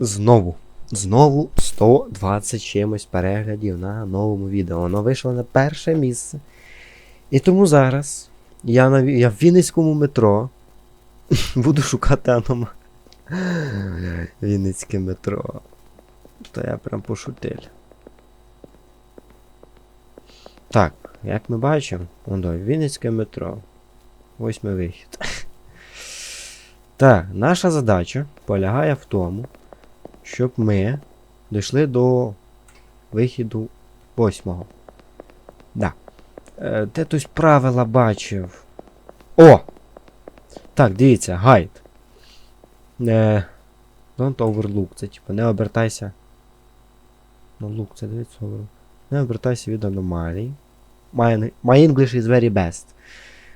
Знову. Знову 120 чимось переглядів на новому відео. Воно вийшло на перше місце. І тому зараз я, на, я в Вінницькому метро буду шукати анома. Вінницьке метро. То я прям пошутиль. Так, як ми бачимо, воно Вінницьке метро. Восьмий вихід. Так, наша задача полягає в тому, щоб ми дійшли до вихіду восьмого. Да. Е, де хтось правила бачив. О! Так, дивіться, гайд. Е, don't overlook. Це типу не обертайся. Ну, look, це дивіться overlook. Не обертайся від аномалій. My, my English is very best.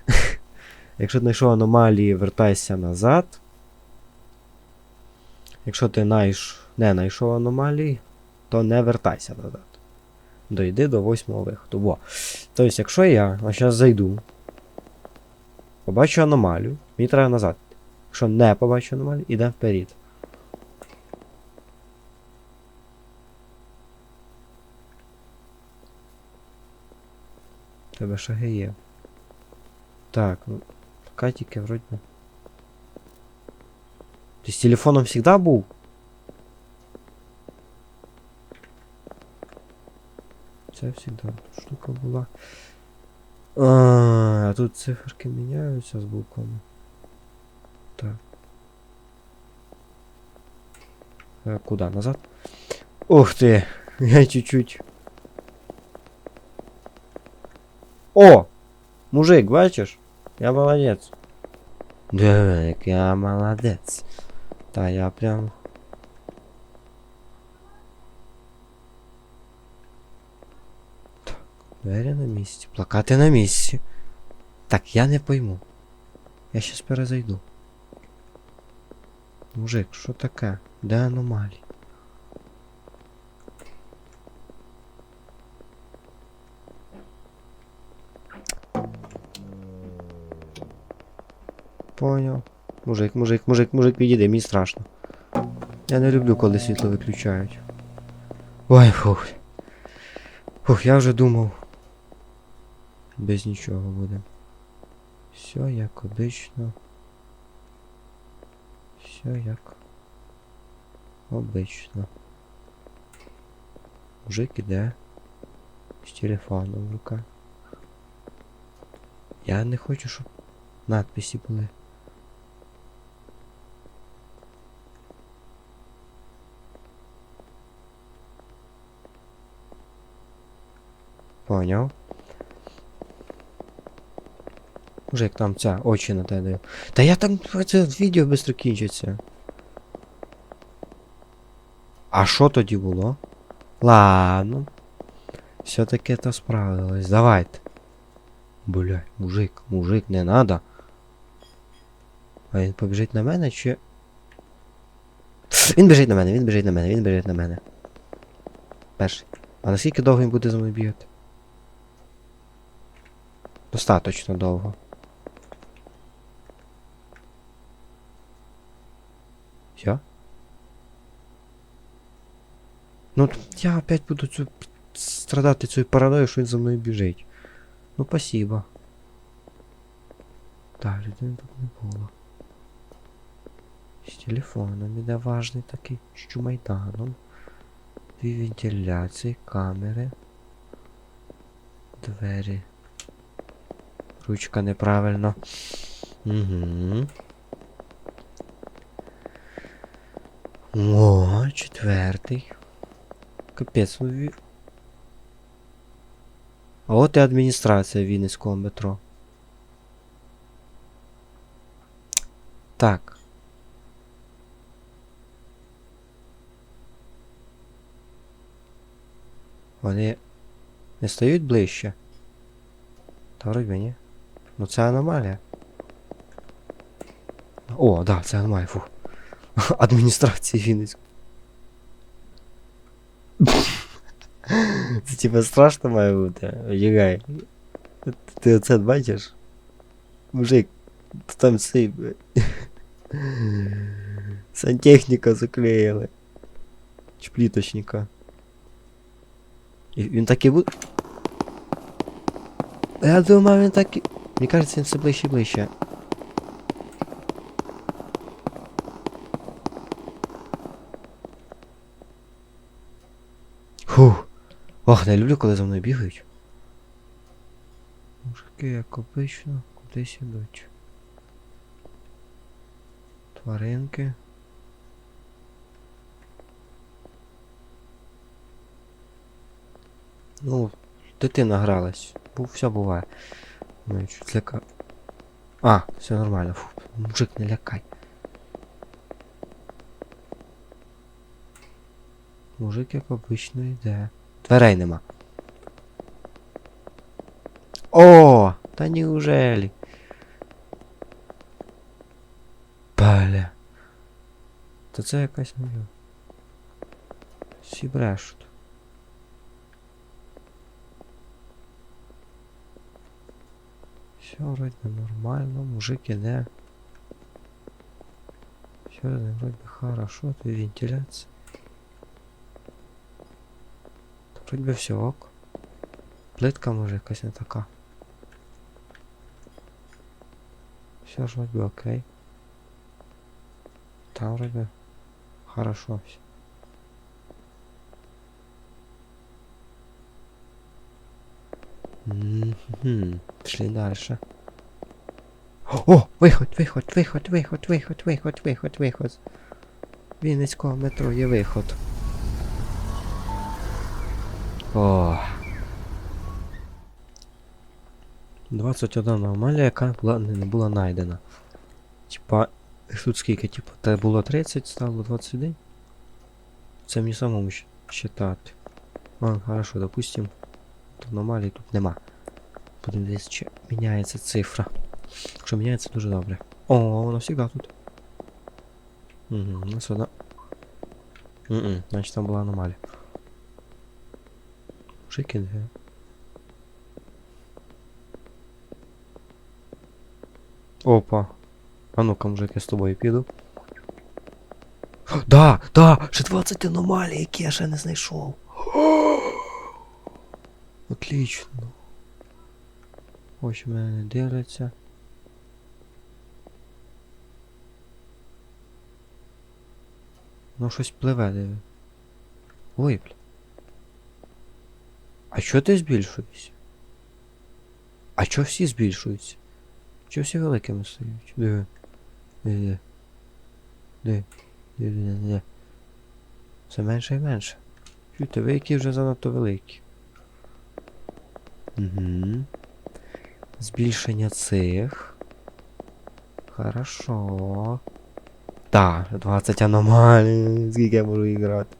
Якщо знайшов аномалії, вертайся назад. Якщо ти найш... не знайшов аномалії, то не вертайся назад. Дойди до восьмого виходу. Во. Тобто, якщо я зараз зайду, побачу аномалію, мені треба назад. Якщо не побачу аномалію, ідемо вперед. Тебе шаги є. Так, ну. Пока тільки вроді. Ти з телефоном завжди був? Це завжди штука була. А, а тут циферки міняються з буквами. Так. Е, Куда? Назад? Ух ти! Я чуть-чуть. О! Мужик, бачиш? Я молодець. Диви, як я молодець. Та я прям. Двері на місці. Плакати на місці. Так, я не пойму. Я щас перезайду. Мужик, що таке? Де аномалії? Поняв. Мужик, мужик, мужик, мужик, відійди, мені страшно. Я не люблю, коли світло виключають. Ой, фух. Фух, я вже думав. Без нічого буде. Все як обично. Все як обично. Мужик іде з телефоном в руках. Я не хочу, щоб надписи були. Поняв. Мужик, там ця очі на тебе даю. Та я там це відео швидко кінчиться. А що тоді було? Ладно. Все-таки то справилось. Давайте. Блядь, мужик, мужик, не надо. А він побіжить на мене чи. Він біжить на мене, він біжить на мене, він біжить на мене. Перший. А наскільки довго він буде за мною бігати? Достаточно довго. Все? Ну, я опять буду цю страдати цією параною, що він за мною біжить. Ну, спасибо. Так, людини тут не було. З телефоном іде важний такий, з чумайданом. Дві вентиляції, камери. Двері. Ручка неправильно. Угу. О, четвертий. Капець, ну ві... А от і адміністрація Вінницького метро. Так. Вони не стають ближче. Та вроді ні. Ну це аномалія. О, да, це аномалія, фух. Адміністрації Вінницької. типа страшно має бути. Єгай. Ти оце бачиш? Мужик, там цей. бля. Сантехніка заклеїли. Чи пліточника. І він так і буде. Я думаю, він так і. Мені кажеться, він все ближче і ближче. Фух. Ох, не люблю, коли за мною бігають. Мужики, як обично, кудись ідуть. Тваринки. Ну, дитина гралась. Все буває. Ну, чуть зляка. А, все нормально. Фу, мужик, не лякай. Мужик, як обично, йде. Дверей нема. О! Та неужели? Бля. Та це якась ну. Всі брешуть. Все вроде нормально, мужик іде. Все вроде хорошо, тут вентиляция. Вроде би все ок. Плитка може якась не така. Все ж вроде би окей. Там вроде хорошо все. Мгм. Пішли дальше. О, виход, виход, виход, виход, виход, виход, виход, виход. Вінницького метро є виход. О. 21 аномалія, яка була, не, не була знайдена. Типа, тут скільки, типа, те було 30, стало 21. Це мені самому считати. А, хорошо, допустим. Тут аномалії тут нема. Будемо чи міняється цифра. Якщо міняється, дуже добре. О, воно завжди тут. Угу, у нас одна. Значить там була аномалія. Іде. Опа. А ну-ка, мужик, я з тобою піду. Да, да, ще 20 аномалій, які я ще не знайшов. Отлично. Очі мене не дивляться. Ну щось пливе, диви. Ой, бля. А чо ти збільшуєшся? А чо всі збільшуються? Чо всі великими стають? Диви. Диви. Диви. Диви, диви. Все менше і менше. Чуєте, ви які вже занадто великі. Угу. Збільшення цих. Хорошо. Так, 20 аномалій. Скільки я можу іграти.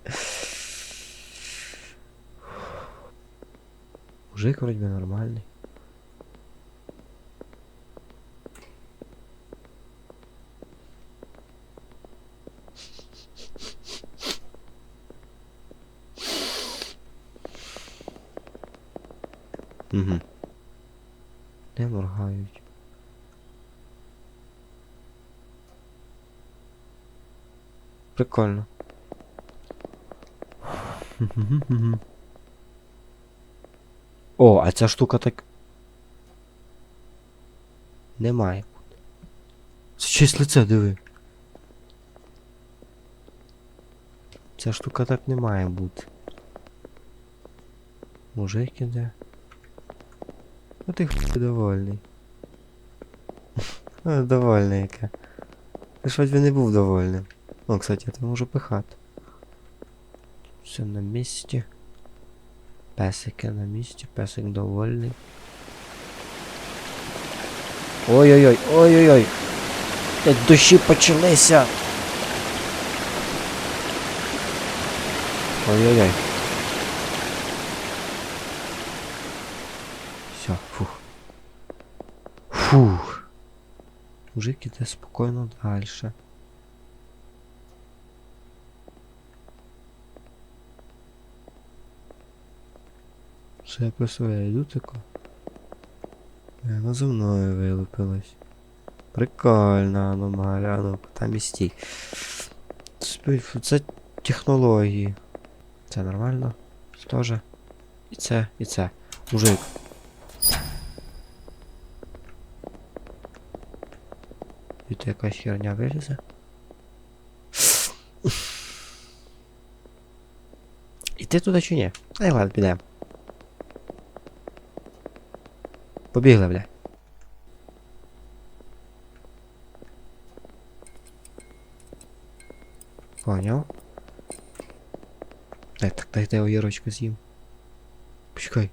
Мужик вроде бы нормальный. Угу. Не моргають. Прикольно. О, а ця штука так. Немає. Це честь лице, диви. Ця штука так не має бути. Мужик іде. А ти хуй довольний. А, довольний яке. Ти ж він не був довольним. О, кстати, я тебе можу пихати. Все на місці. Песики на місці, песик довольний. Ой-ой-ой, ой-ой-ой. Дощі почалися. Ой-ой-ой. Все, фух. Фух. Мужик іде спокійно дальше. Що я просто йду тако. Вона за мною вилупилась. А ну там і стій. Це технології. Це нормально. Це теж. І це, і це. Мужик. І ти якась херня вилізе? Іти туди чи ні? Ай ладно, підемо. Побігли, бля. Поняв. Дай, так, дай, дай огірочка з'їм. Почекай.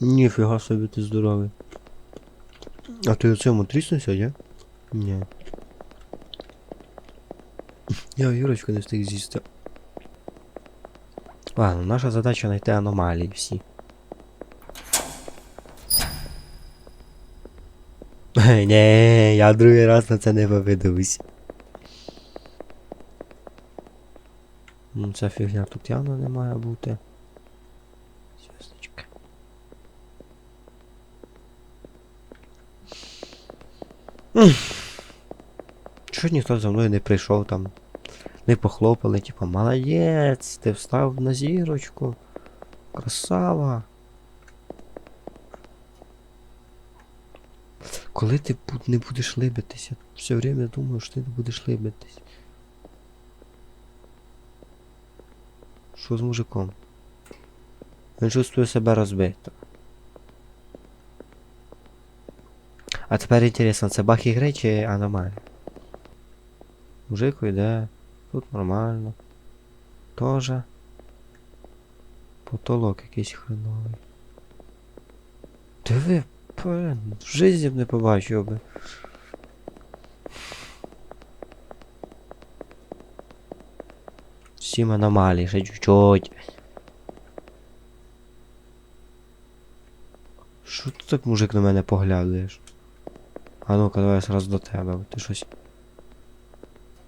Ніфіга собі ти здоровий. А ти у цьому тріснувся, ні? Ні. Я огірочку не встиг з'їсти. Ладно, наша задача знайти аномалії всі. Ні, я другий раз на це не поведусь. Ну, ця фігня тут явно не має бути. Зв'язочка. Чого ніхто за мною не прийшов там? Не похлопали, типа, молодець, ти встав на зірочку. Красава. Коли ти не будеш либитися? Все время думаю, що ти не будеш либитись. Що з мужиком? Він чувствує себе розбито. А тепер інтересно, це баг ігри чи аномалія? Мужик йде, тут нормально. Тоже. Потолок якийсь хреновий. Диви, блин, в житті б не побачив би. Сім аномалій, ще чуть-чуть. Що ти так, мужик, на мене поглядаєш? А ну-ка, давай я сразу до тебе, ти щось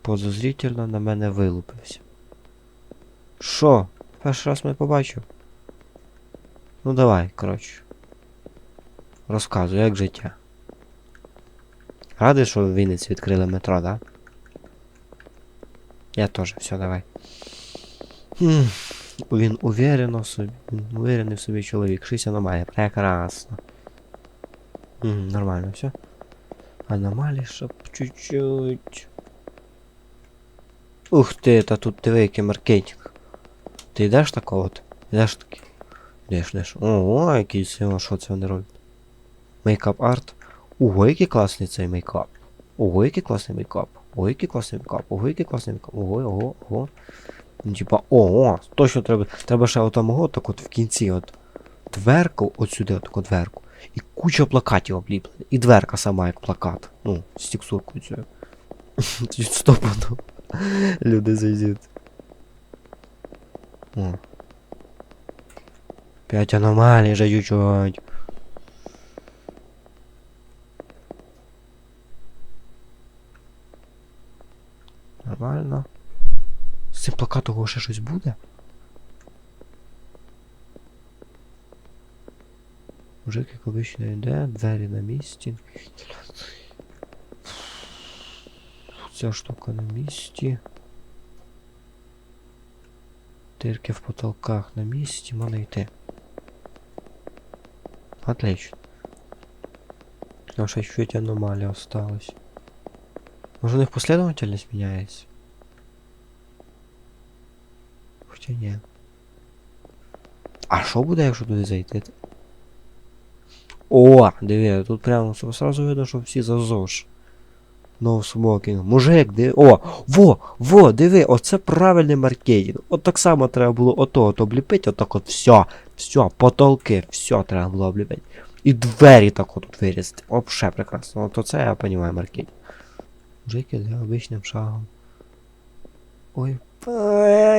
подозрительно на мене вилупився. Що? Перший раз мене побачив? Ну давай, коротше. Розказуй, як життя. Радий, що в Вінниці відкрили метро, да? Я теж, все, давай. Він уверенно в собі. Він уверений в собі чоловік. Шість аномалій. Прекрасно. Нормально, все. Аномалії, щоб чуть-чуть. Ух ти, та тут диви, який маркетинг. Ти йдеш такого? Йдеш такий? Йдеш, йдеш. Ого, який це, що це вони роблять? Мейкап арт. Ого, який класний цей мейкап. Ого, який класний мейкап. Ого, який класний мейкап. Ого, який класний мейкап. Ого, ого, ого. Ну, типа, ого, точно треба. Треба ще отам ого, так от в кінці, от. Дверку, от сюди, таку дверку. І куча плакатів обліплена. І дверка сама як плакат. Ну, з цією. Тоді стопано. Люди зайдуть. О. П'ять аномалій чуть-чуть. Нормально. З цим плакатом ще щось буде? Мужик, як обично, йде, двері на місці. Ця штука на місці. Дирки в потолках на місці, можна йти. Отлично. А ще чуть аномалія осталась. Може у них последовательность міняється? Хоча ні. А що буде, якщо туди зайти? О, диви, тут прямо сразу видно, що всі за ЗОЖ. No smoking. Мужик, диви. О! Во! Во! Диви! Оце правильний маркетинг. От так само треба було ото от обліпити, отак от все. Все, потолки, все треба було обліпити. І двері так от вирізати. Вообще прекрасно. От оце я розумію маркетинг. Мужик іде обичним шагом. Ой,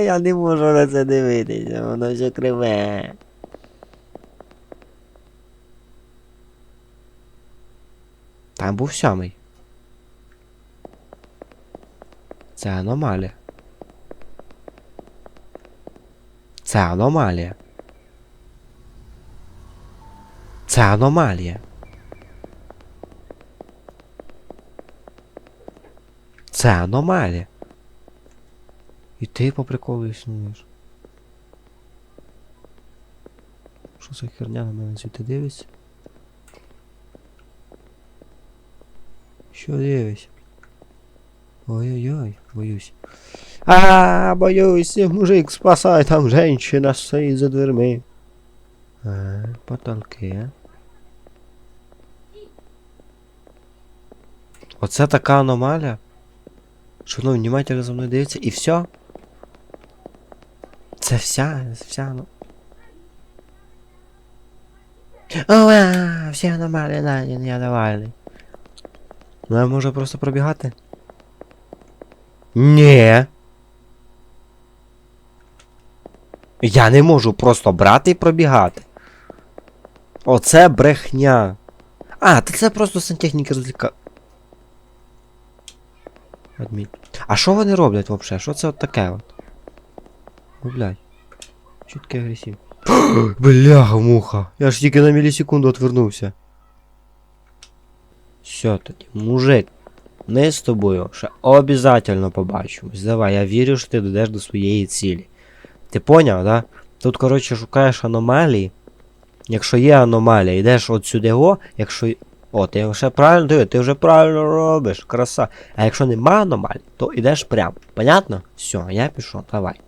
я не можу на це дивитися, воно все криве. Там був сьомий. Це аномалія. Це аномалія. Це аномалія. Оце аномалія. І ти по приколу існуєш. Що за херня на мене звідти дивиться? Що дивись? Ой-ой-ой, боюсь. А, боюсь, мужик, спасай, там женщина стоїть за дверми. А, потолки. Оце така аномалія. Що воно внимательно за мною дивиться і все. Це вся, вся ну. Ова, всі аномалії найдені, я давай. Ну я можу просто пробігати? Ні. Я не можу просто брати і пробігати. Оце брехня. А, та це просто сантехніки розліка. Адмін. А що вони роблять взагалі? Що це от таке от? Ну, блядь. Чутки агресив. Бляха, муха. Я ж тільки на мілісекунду отвернувся. Все тоді, мужик. Ми з тобою ще обязательно побачимось. Давай, я вірю, що ти дійдеш до своєї цілі. Ти поняв, да? Тут, коротше, шукаєш аномалії. Якщо є аномалія, йдеш от сюди го, якщо. О, ти вже правильно диви, ти вже правильно робиш, краса. А якщо нема аномалій, то йдеш прямо. Понятно? Все, я пішов, давай.